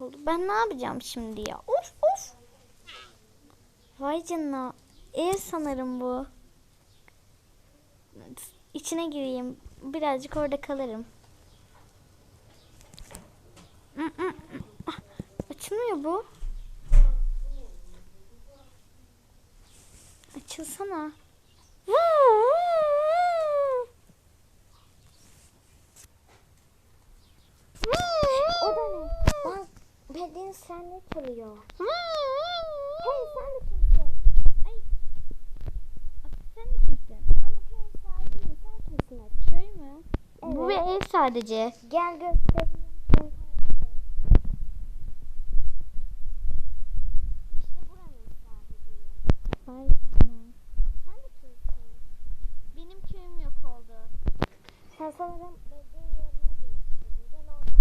oldu. Ben ne yapacağım şimdi ya? Of of. Vay canına. Ev sanırım bu. İçine gireyim. Birazcık orada kalırım. Mm, mm, mm. Ah, Açılmıyor bu. Açılsana. O da ne? Bak Pedin sen ne çalıyor? Hey sen de kimsin? Ay. Sen de kimsin? Ben bu köyün sahibiyim. Sen kimsin? Köy mü? Bu bir Evet. ev sadece. Gel göstereyim. İşte buranın sahibiyim. Vay canına. Sen de kimsin? Benim köyüm yok oldu. Sen sanırım bebeğin yerine girmek istedin. Gel orada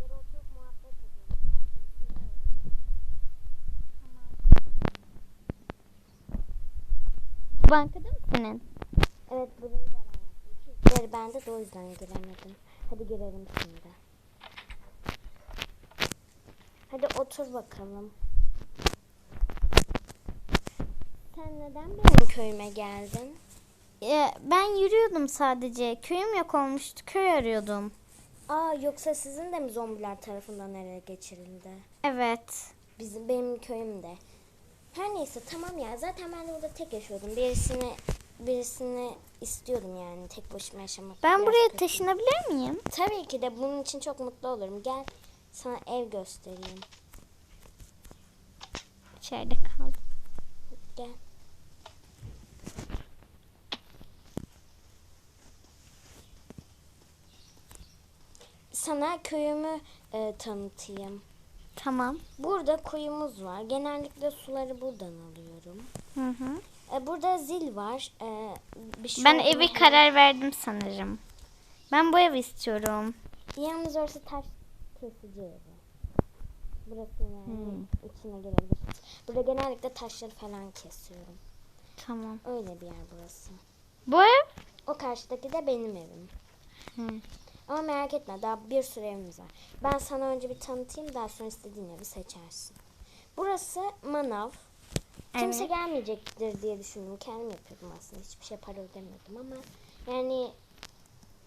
yere oturup muhabbet edelim. Sen kimsin? Ne öğrenelim. Bu bankada mı senin? Evet burayı da ben yaptım. Çizgileri ben de o yüzden giremedim. Hadi girelim şimdi. Hadi otur bakalım. Sen neden benim köyüme geldin? Ee, ben yürüyordum sadece. Köyüm yok olmuştu. Köy arıyordum. Aa yoksa sizin de mi zombiler tarafından ele geçirildi? Evet. Bizim benim köyümde. Her neyse tamam ya. Zaten ben de burada tek yaşıyordum. Birisini birisini istiyordum yani tek başıma yaşamak. Ben buraya kötü. taşınabilir miyim? Tabii ki de bunun için çok mutlu olurum. Gel sana ev göstereyim. İçeride kaldım. Gel. Sana köyümü e, tanıtayım. Tamam. Burada kuyumuz var. Genellikle suları buradan alıyorum. Hı hı. E, burada zil var. E, bir şey Ben evi karar verdim sanırım. Ben bu evi istiyorum. Yalnız orası taş kesici evi. Burası yani Hmm. içine girebiliriz. Burada genellikle taşları falan kesiyorum. Tamam. Öyle bir yer burası. Bu ev? O karşıdaki de benim evim. Hı. Ama merak etme daha bir sürü evimiz var. Ben sana önce bir tanıtayım daha sonra istediğin evi seçersin. Burası manav. Kimse Evet. gelmeyecektir diye düşündüm. Kendim yapıyordum aslında. Hiçbir şey para ödemiyordum ama yani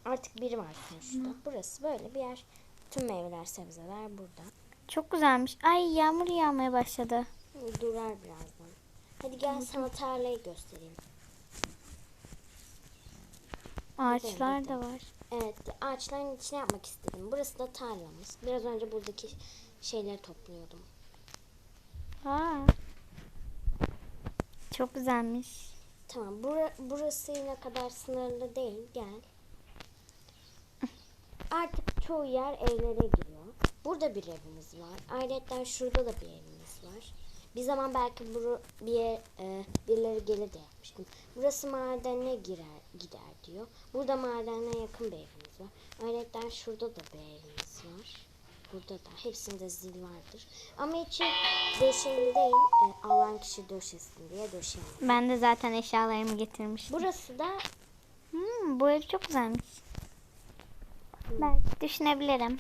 artık biri var sonuçta. Burası böyle bir yer. Tüm meyveler, sebzeler burada. Çok güzelmiş. Ay yağmur yağmaya başladı. Durar birazdan. Hadi gel sana tarlayı göstereyim. Ağaçlar da var. Evet, ağaçların içine yapmak istedim. Burası da tarlamız. Biraz önce buradaki şeyleri topluyordum. Aa. Çok güzelmiş. Tamam, bura, burası ne kadar sınırlı değil. Gel. Artık çoğu yer evlere giriyor. Burada bir evimiz var. Ayrıca şurada da bir evimiz var. Bir zaman belki buru, bir yer, e, birileri gelir de yapmıştım. Burası madene girer gider diyor. Burada madene yakın bir evimiz var. Ayrıca şurada da bir evimiz var. Burada da hepsinde zil vardır. Ama içi döşeli değil. E, alan kişi döşesin diye döşemedim. Ben de zaten eşyalarımı getirmiştim. Burası da Hmm, bu ev çok güzelmiş. Belki düşünebilirim.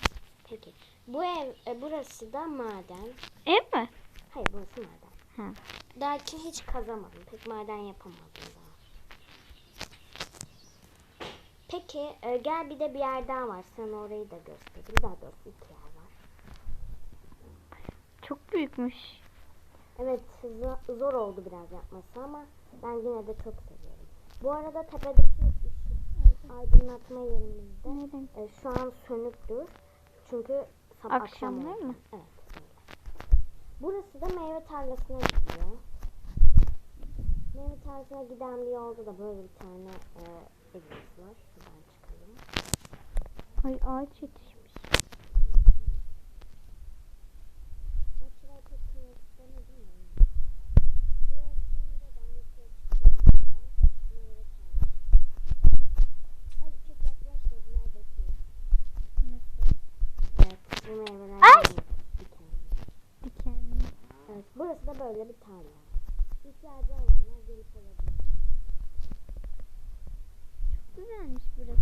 peki. Bu ev e, burası da maden. Ev mi? Hayır burası maden. Ha. Daha ki hiç kazamadım. Pek maden yapamadım daha. Peki e, gel bir de bir yer daha var. Sana orayı da göstereyim. Daha doğrusu iki yer var. Çok büyükmüş. Evet zo- zor oldu biraz yapması ama ben yine de çok seviyorum. Bu arada tepedeki aydınlatma yerimizde Neden? e, şu an sönüktür. Çünkü sabah akşam Akşamlar oldu. mı? Evet. Burası da meyve tarlasına gidiyor. Meyve tarlasına giden bir yolda da böyle bir tane e, var. Şuradan çıkalım. Ay ağaç yetişmiş. Ben şuraya pek kıymak istemedim de. Burasında da yukarı çıktığımızda meyve tarlası. Ay çok yaklaşma bunlar döküyor. Nasıl? Evet bu meyveler Ay! benim dikenli. Dikenli. Evet burası da böyle bir tarla. İhtiyacı olanlar gelip alabilir. Çok güzelmiş burası.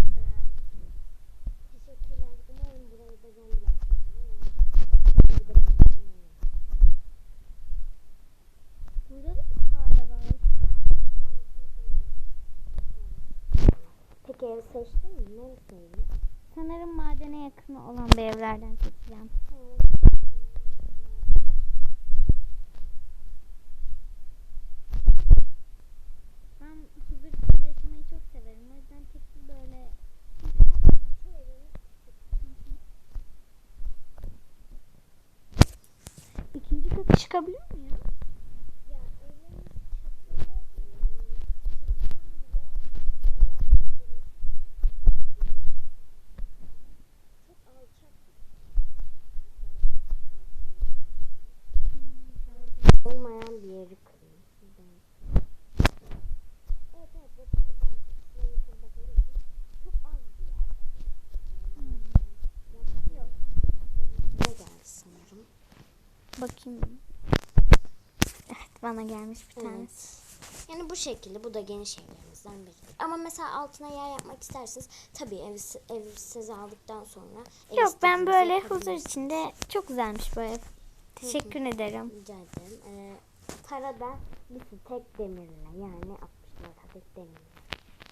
Teşekkürler. Umarım burayı da zombiler tarafından alacak. Gidelim. Seçtin mi? Neresini? Sanırım madene yakın olan bir evlerden seçeceğim. Ben huzur içinde yaşamayı çok severim. O yüzden tek bir böyle İkinci kata çıkabiliyor muyum? Ya evlerin çatıda yani çıksan bile hatta yaptıkları çok alçak bir olmayan bir yeri kırıyor. Ben- Evet evet bakın buradan şuraya yukarı bakabilirsiniz. Çok az bir yer. Yani yok. Ne geldi sanırım. Bakayım. Evet bana gelmiş bir tanesi. Evet. Yani bu şekilde bu da geniş evlerimizden biri. Ama mesela altına yer yapmak isterseniz tabii ev, ev size aldıktan sonra ev Yok ben böyle huzur içinde çok güzelmiş bu ev. Teşekkür ederim. Rica ederim. Ee, para da bir tek demirle yani 60 lira tek demirle.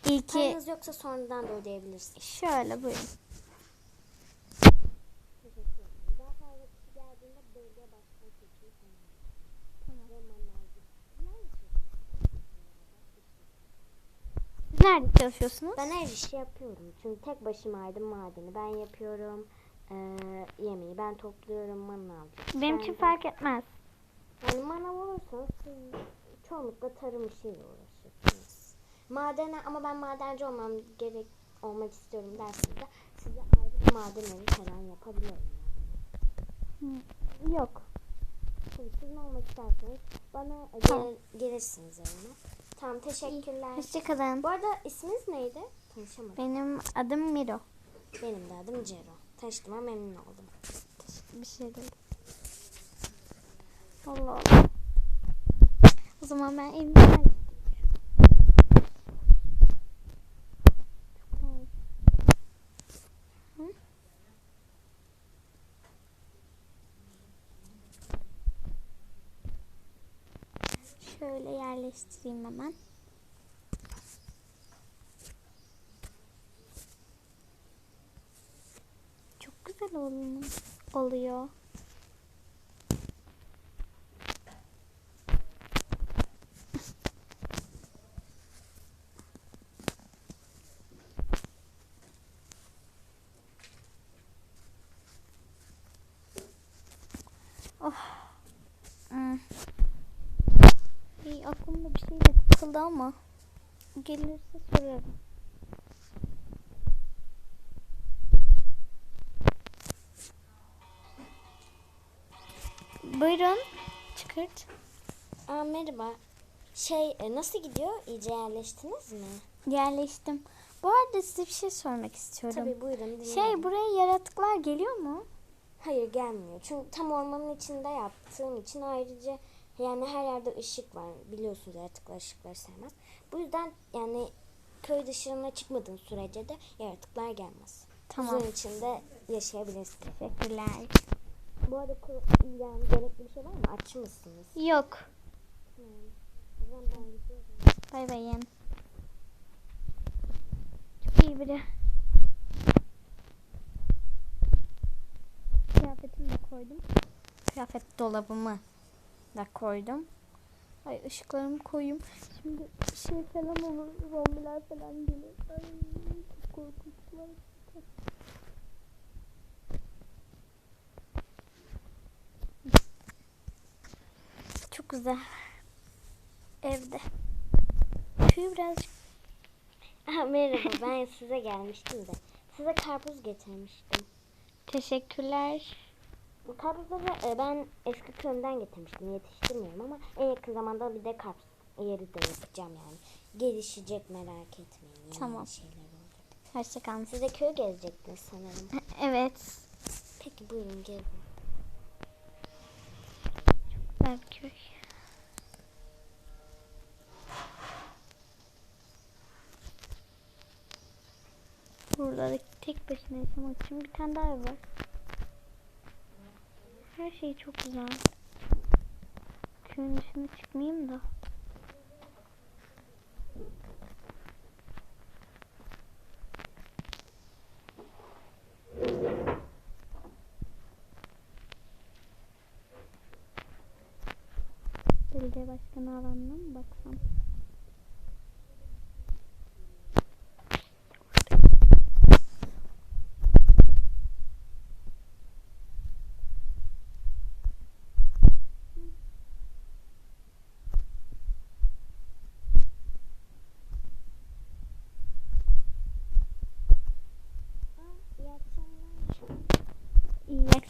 İyi ki Paranız yoksa sonradan da ödeyebilirsiniz. şöyle buyurun. Teşekkür ederim. Daha fazla kişi geldiğinde belediye başkan seçimi falan. Tamam. Ve manavcı. Nerede çalışıyorsunuz? Siz nerede çalışıyorsunuz? Ben her işi yapıyorum. Çünkü tek başımaydım madeni. Ben yapıyorum. Ee, yemeği ben topluyorum. Manav. Benim için fark etmez. Yani manav olursanız siz çoğunlukla tarım işiyle uğraşırsınız. Madene ama ben madenci olmam gerek olmak istiyorum derseniz de size ayrı bir maden evi falan yapabilirim. Yok. Şimdi siz ne olmak isterseniz bana gel- gelirsiniz evime. Tamam teşekkürler. Hoşçakalın. Bu arada isminiz neydi? Tanışamadım. Benim adım Miro. Benim de adım Cero. Tanıştığıma memnun oldum. Bir şey değil. Allah Allah. O zaman ben evime yerleştireyim. Hı? Şöyle yerleştireyim hemen. Çok güzel oluyor. Oh. Hmm. İyi, aklımda bir şey de takıldı ama gelirse sorarım. Buyurun. Çıkart. Aa, merhaba. Şey e, nasıl gidiyor? İyice yerleştiniz mi? Yerleştim. Bu arada size bir şey sormak istiyorum. Tabii buyurun. dinliyorum. Şey buraya yaratıklar geliyor mu? Hayır gelmiyor. Çünkü tam ormanın içinde yaptığım için ayrıca yani her yerde ışık var. Biliyorsunuz yaratıklar ışıkları sevmez. Bu yüzden yani köy dışına çıkmadığın sürece de yaratıklar gelmez. Tamam. Huzur içinde yaşayabilirsin. Teşekkürler. Bu arada yani gerekli bir şey var mı? Aç mısınız? Yok. Bay bay yem. Çok iyi biri. Kıyafetimi de koydum. Kıyafet dolabımı da koydum. Ay ışıklarımı koyayım. Şimdi şey falan olur. Zombiler falan gelir. Ay çok korkunçlar. Çok güzel. Evde. Tüy birazcık Aha, merhaba ben size gelmiştim de. Size karpuz getirmiştim. teşekkürler. Bu karpuzları e, ben eski köyümden getirmiştim. Yetiştirmiyorum ama en yakın zamanda bir de karpuz yeri de yapacağım yani. Gelişecek merak etmeyin. Yeni Tamam. şeyler olacak. Hoşçakalın. Siz de köy gezecektiniz sanırım. Evet. Peki buyurun gelin. Güzel bir köy. Burada da tek başına yaşamak için bir tane daha ev var her şey çok güzel. Köyün dışına çıkmayayım da. Belediye başkanı alanına mı baksam?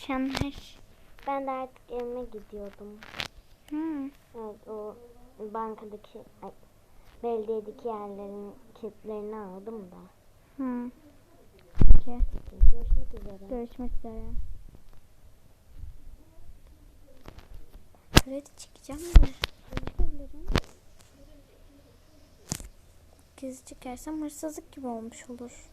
Akşamlar. Ben de artık evime gidiyordum. Hmm. Evet o bankadaki ay, belediyedeki yerlerin kilitlerini aldım da. Hmm. Peki. Görüşmek üzere. Görüşmek üzere. Kredi çekeceğim de. Gizli çekersem hırsızlık gibi olmuş olur.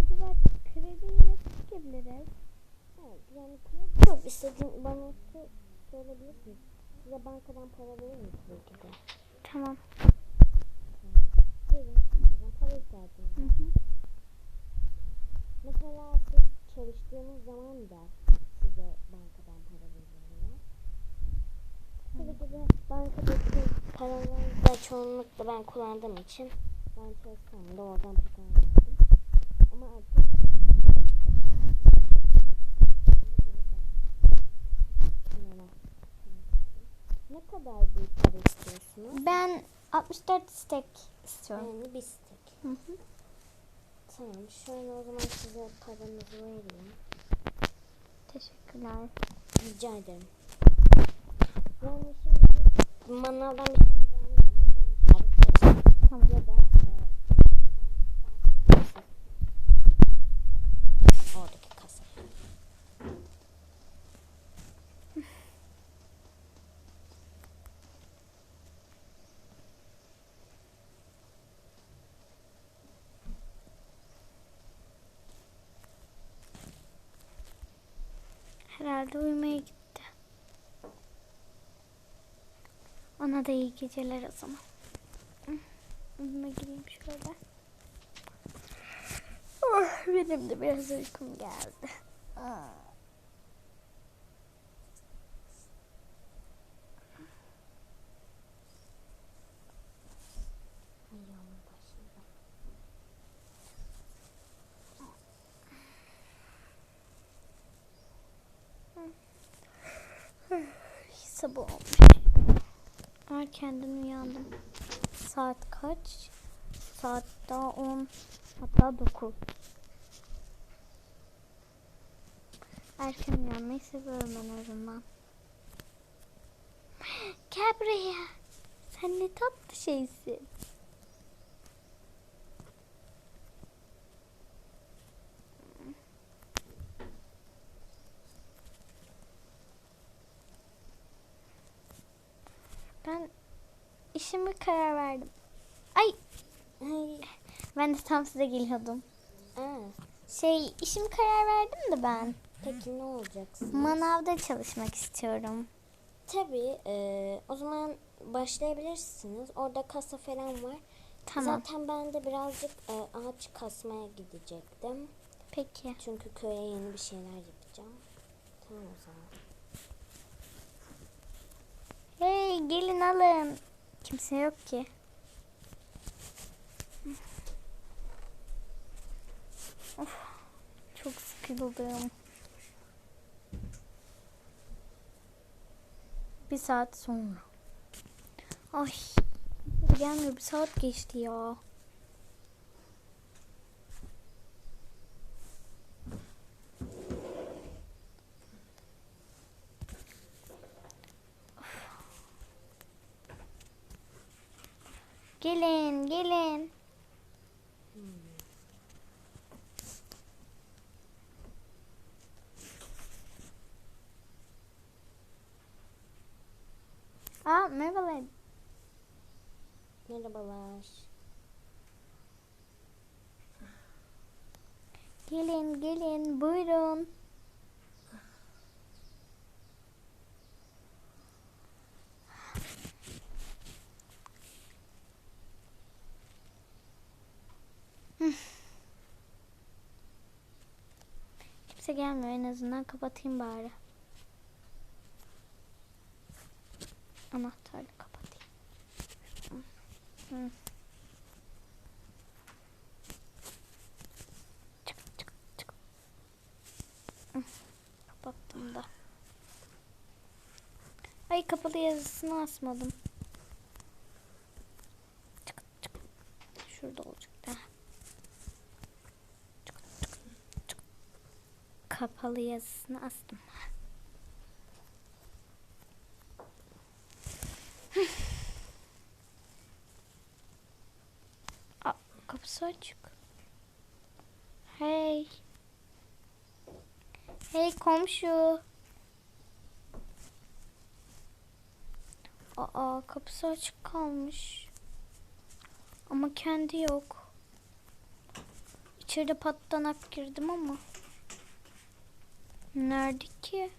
Acaba krediyi nasıl çekebiliriz? Evet, yani kredi yok. İstediğin bana sö- söyleyebilirsiniz. Size bankadan para verir mi tabii ki de? Tamam. Gelin. Zaman para ihtiyacınız Hı hı. Mesela siz çalıştığınız zaman da size bankadan para veriyorlar. Tabii ki de bankadaki paraları da çoğunlukla ben kullandığım için ben çalışsam da oradan pek almadım. Ama artık ne kadar büyük para istiyorsunuz? Ben 64 istek istiyorum. Yani bir stek. Hı hı. Tamam şöyle o zaman size paranızı vereyim. Teşekkürler. Rica ederim. Yani şimdi manavdan bir tane işaretleyeceğim. Tamam. Ya da e, oradaki kasa. Herhalde uyumaya gitti. Ona da iyi geceler o zaman. Uyuma gireyim şöyle. Oh, benim de biraz uykum geldi. Ah. Sabah olmuş. Erkenden uyandım. Saat kaç? Saat daha 10 hatta 9. Erken uyanmayı seviyorum en azından. Gel. Sen ne tatlı şeysin. Ben işime karar verdim. Ay Ay. ben de tam size geliyordum. Aa, Şey işimi karar verdim de ben. peki ne olacaksın? Manavda çalışmak istiyorum. Tabii e, o zaman başlayabilirsiniz. Orada kasa falan var. Tamam. Zaten ben de birazcık e, ağaç kasmaya gidecektim. Peki. Çünkü köye yeni bir şeyler yapacağım. Tamam o zaman. Hey gelin alın. Kimse yok ki. Of, çok sıkıldım. Bir saat sonra. Ay. Gelmiyor bir saat geçti ya. Gelin gelin. Aa merhabalar. Merhabalar. Gelin gelin buyurun. Gelmiyor en azından kapatayım bari. Anahtarla kapatayım. Hı. Çık çık çık. Kapattım da. Ay kapalı yazısını asmadım. Çık çık. Şurada olacak da. Çık çık çık. Kapalı yazısını astım. Aa, kapısı açık. Hey. Hey komşu. Aa kapısı açık kalmış. Ama kendi yok. İçeride patlanak girdim ama. Nerede ki?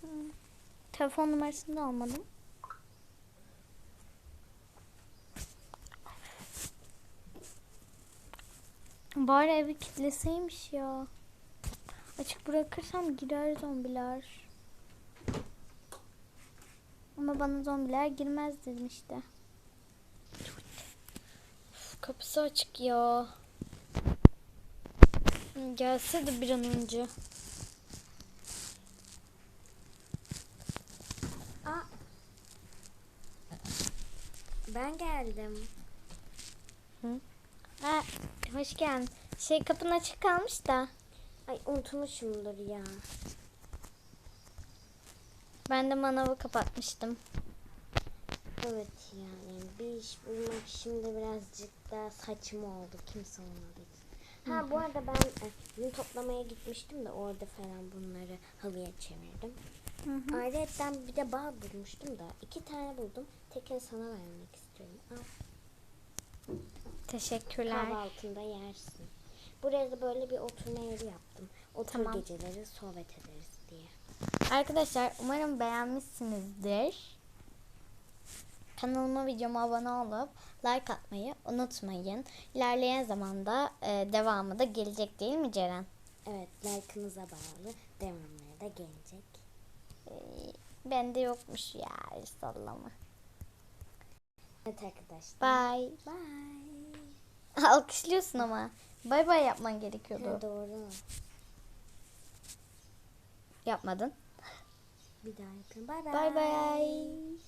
Hmm. Telefon numarasını da almadım. Bari evi kilitleseymiş ya. Açık bırakırsam girer zombiler. Ama bana zombiler girmez dedim işte. Kapısı açık ya. Gelse de bir an önce. Aa. Ben geldim. Ha, hoş geldin. Şey kapın açık kalmış da. Ay unutmuşumdur ya. Ben de manavı kapatmıştım. Evet yani bir iş bulmak şimdi birazcık daha saçma oldu. Kimse olmadı. Ha bu arada ben e, yün toplamaya gitmiştim de orada falan bunları halıya çevirdim. Hı hı. Ayrıca bir de bağ bulmuştum da iki tane buldum. Tekini sana vermek istiyorum. Al Teşekkürler. kahvaltında yersin. Buraya da böyle bir oturma yeri yaptım. Otur Tamam. geceleri sohbet ederiz diye. Arkadaşlar umarım beğenmişsinizdir. Kanalıma videoma abone olup like atmayı unutmayın. İlerleyen zamanda e, devamı da gelecek değil mi Ceren? Evet like'ınıza bağlı devamları da gelecek. E, bende yokmuş ya sallama. Evet arkadaşlar. Bye. Bye. Alkışlıyorsun ama. Bay bay yapman gerekiyordu. Ha, doğru. Yapmadın. Bir daha yapayım. Bye bye. Bay bay.